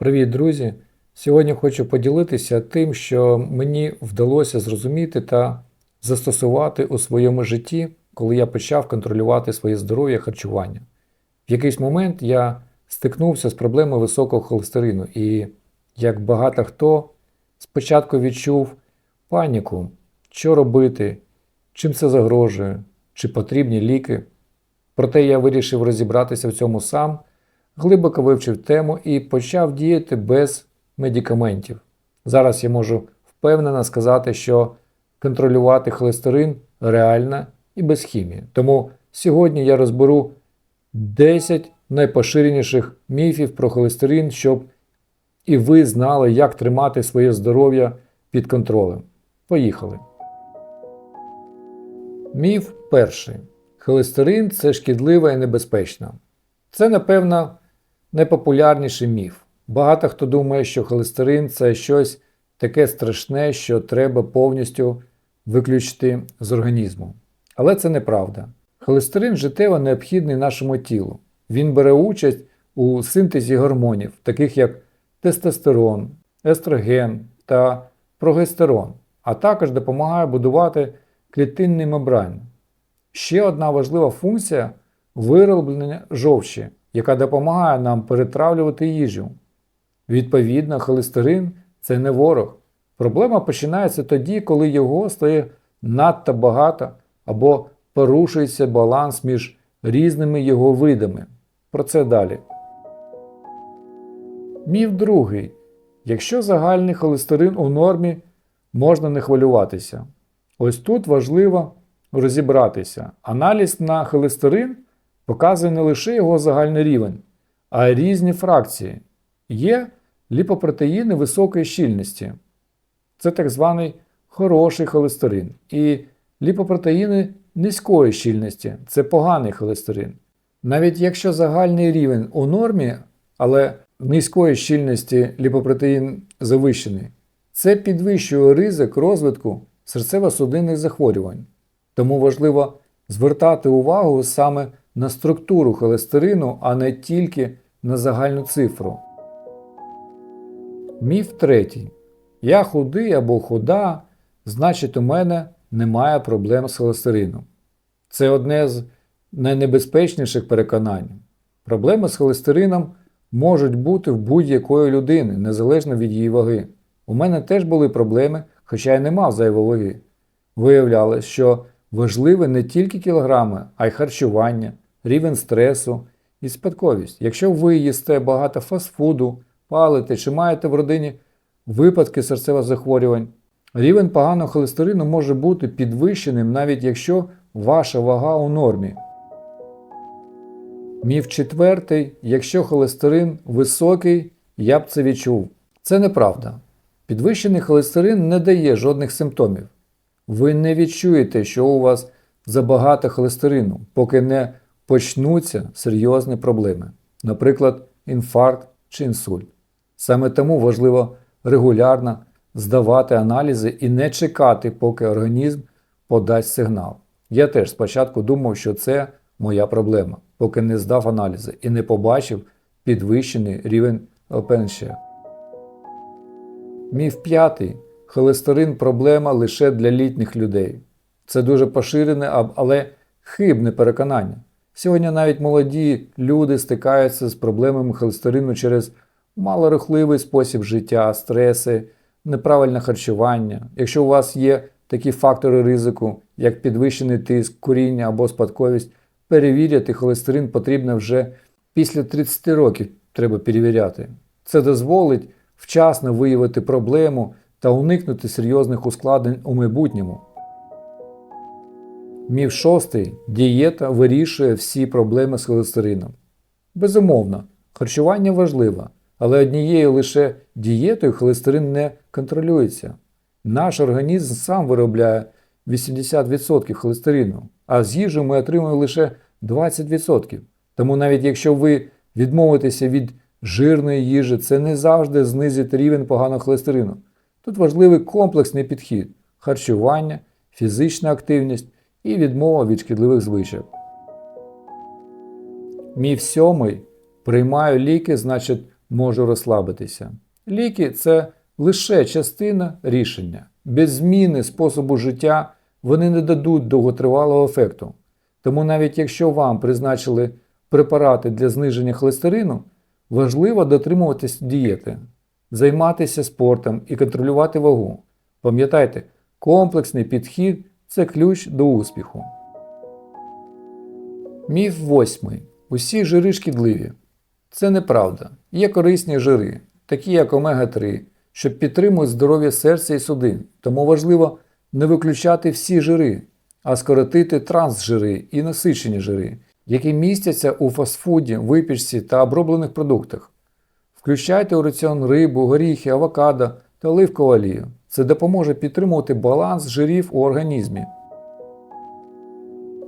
Привіт, друзі! Сьогодні хочу поділитися тим, що мені вдалося зрозуміти та застосувати у своєму житті, коли я почав контролювати своє здоров'я харчування. В якийсь момент я стикнувся з проблемою високого холестерину, і, як багато хто, спочатку відчув паніку, що робити, чим це загрожує, чи потрібні ліки. Проте я вирішив розібратися в цьому сам глибоко вивчив тему і почав діяти без медикаментів. Зараз я можу впевнено сказати, що контролювати холестерин реально і без хімії. Тому сьогодні я розберу 10 найпоширеніших міфів про холестерин, щоб і ви знали, як тримати своє здоров'я під контролем. Поїхали. Міф перший. Холестерин це шкідлива і небезпечна. Це, напевно, найпопулярніший міф. Багато хто думає, що холестерин це щось таке страшне, що треба повністю виключити з організму. Але це неправда. Холестерин життєво необхідний нашому тілу. Він бере участь у синтезі гормонів, таких як тестостерон, естроген та прогестерон, а також допомагає будувати клітинний мембран. Ще одна важлива функція вироблення жовчі, яка допомагає нам перетравлювати їжу. Відповідно, холестерин це не ворог. Проблема починається тоді, коли його стає надто багато або порушується баланс між різними його видами. Про це далі. Міф другий. Якщо загальний холестерин у нормі, можна не хвилюватися. Ось тут важливо розібратися. Аналіз на холестерин показує не лише його загальний рівень, а й різні фракції. Є ліпопротеїни високої щільності. Це так званий хороший холестерин. І ліпопротеїни низької щільності це поганий холестерин. Навіть якщо загальний рівень у нормі, але низької щільності ліпопротеїн завищений, це підвищує ризик розвитку серцево-судинних захворювань. Тому важливо звертати увагу саме на структуру холестерину, а не тільки на загальну цифру. Міф третій. Я худий або худа, значить, у мене немає проблем з холестерином. Це одне з найнебезпечніших переконань. Проблеми з холестерином можуть бути в будь-якої людини, незалежно від її ваги. У мене теж були проблеми, хоча я не мав зайвої ваги. Виявлялось, що важливе не тільки кілограми, а й харчування, рівень стресу і спадковість. Якщо ви їсте багато фастфуду, палите чи маєте в родині випадки серцевих захворювань, рівень поганого холестерину може бути підвищеним, навіть якщо ваша вага у нормі. Міф четвертий, якщо холестерин високий, я б це відчув. Це неправда. Підвищений холестерин не дає жодних симптомів. Ви не відчуєте, що у вас забагато холестерину, поки не почнуться серйозні проблеми, наприклад, інфаркт чи інсульт. Саме тому важливо регулярно здавати аналізи і не чекати, поки організм подасть сигнал. Я теж спочатку думав, що це моя проблема, поки не здав аналізи і не побачив підвищений рівень ЛПНШ. Міф п'ятий. Холестерин проблема лише для літніх людей. Це дуже поширене, але хибне переконання. Сьогодні навіть молоді люди стикаються з проблемами холестерину через малорухливий спосіб життя, стреси, неправильне харчування. Якщо у вас є такі фактори ризику, як підвищений тиск, куріння або спадковість, перевіряти холестерин потрібно вже після 30 років треба перевіряти. Це дозволить вчасно виявити проблему та уникнути серйозних ускладнень у майбутньому. Міф шостий. Дієта вирішує всі проблеми з холестерином. Безумовно, харчування важливе, але однією лише дієтою холестерин не контролюється. Наш організм сам виробляє 80% холестерину, а з їжі ми отримуємо лише 20%. Тому навіть якщо ви відмовитеся від жирної їжі, це не завжди знизить рівень поганого холестерину. Тут важливий комплексний підхід харчування, фізична активність і відмова від шкідливих звичок. Міф сьомий приймаю ліки, значить, можу розслабитися. Ліки це лише частина рішення. Без зміни способу життя вони не дадуть довготривалого ефекту. Тому навіть якщо вам призначили препарати для зниження холестерину, важливо дотримуватись дієти, займатися спортом і контролювати вагу. Пам'ятайте, комплексний підхід це ключ до успіху. Міф восьмий. Усі жири шкідливі. Це неправда. Є корисні жири, такі як омега-3, що підтримують здоров'я серця і судин. Тому важливо не виключати всі жири, а скоротити трансжири і насичені жири, які містяться у фастфуді, випічці та оброблених продуктах. Включайте у раціон рибу, горіхи, авокадо та оливкову олію. Це допоможе підтримувати баланс жирів у організмі.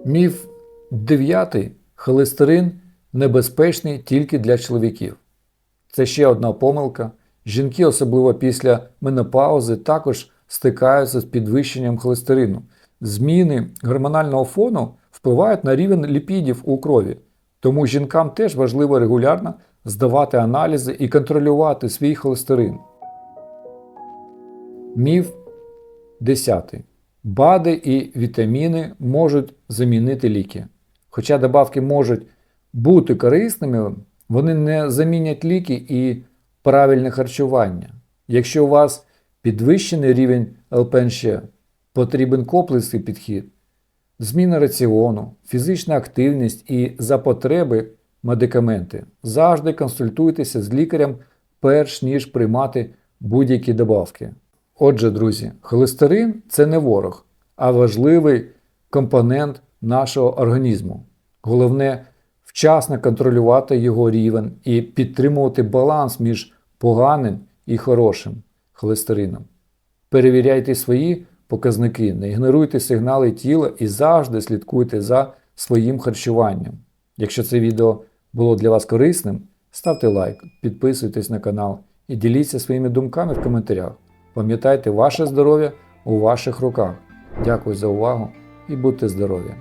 Міф 9. Холестерин небезпечний тільки для чоловіків. Це ще одна помилка. Жінки, особливо після менопаузи, також стикаються з підвищенням холестерину. Зміни гормонального фону впливають на рівень ліпідів у крові, тому жінкам теж важливо регулярно здавати аналізи і контролювати свій холестерин. Міф 10. БАДи і вітаміни можуть замінити ліки. Хоча добавки можуть бути корисними, вони не замінять ліки і правильне харчування. Якщо у вас підвищений рівень ЛПНШ, потрібен комплексний підхід, зміна раціону, фізична активність і за потреби медикаменти. Завжди консультуйтеся з лікарем, перш ніж приймати будь-які добавки. Отже, друзі, холестерин це не ворог, а важливий компонент нашого організму. Головне вчасно контролювати його рівень і підтримувати баланс між поганим і хорошим холестерином. Перевіряйте свої показники, не ігноруйте сигнали тіла і завжди слідкуйте за своїм харчуванням. Якщо це відео було для вас корисним, ставте лайк, підписуйтесь на канал і діліться своїми думками в коментарях. Пам'ятайте, ваше здоров'я у ваших руках. Дякую за увагу і будьте здорові!